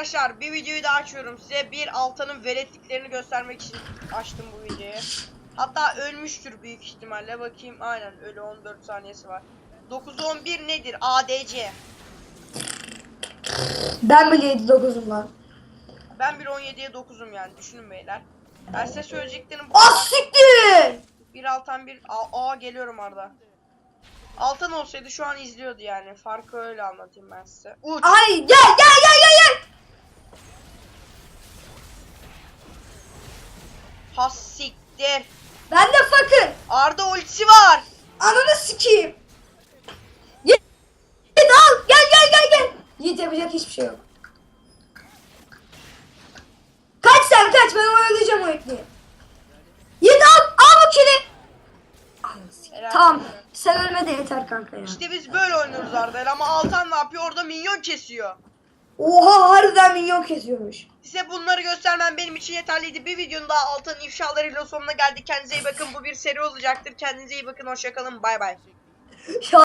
Arkadaşlar bir videoyu daha açıyorum size. Bir Altan'ın veletliklerini göstermek için açtım bu videoyu. Hatta ölmüştür büyük ihtimalle. Bakayım aynen ölü 14 saniyesi var. 911 nedir? ADC. Ben bile 7-9'um lan. Ben bir 17'ye 9'um yani düşünün beyler. Ben size söyleyeceklerim bu. Ah siktir! Bir Altan bir Aa, aa geliyorum Arda. Altan olsaydı şu an izliyordu yani. Farkı öyle anlatayım ben size. Uç. Ay gel gel gel gel gel. Has siktir. Ben de fakir. Arda ultisi var. Ananı sikeyim. Git al. Gel gel gel gel. Yiğit yapacak hiçbir şey yok. Kaç sen kaç ben oyalayacağım o ekmeği. Yiğit al. Al bu kili. Helal Tamam. Sen ölme de yeter kanka ya. İşte biz böyle oynuyoruz Arda'yla ama Altan ne yapıyor? Orada minyon kesiyor. Oha harbiden minyon kesiyormuş. Size bunları göstermem benim için yeterliydi. Bir videonun daha Altan'ın ifşalarıyla sonuna geldik. Kendinize iyi bakın. Bu bir seri olacaktır. Kendinize iyi bakın. Hoşçakalın. Bay bay.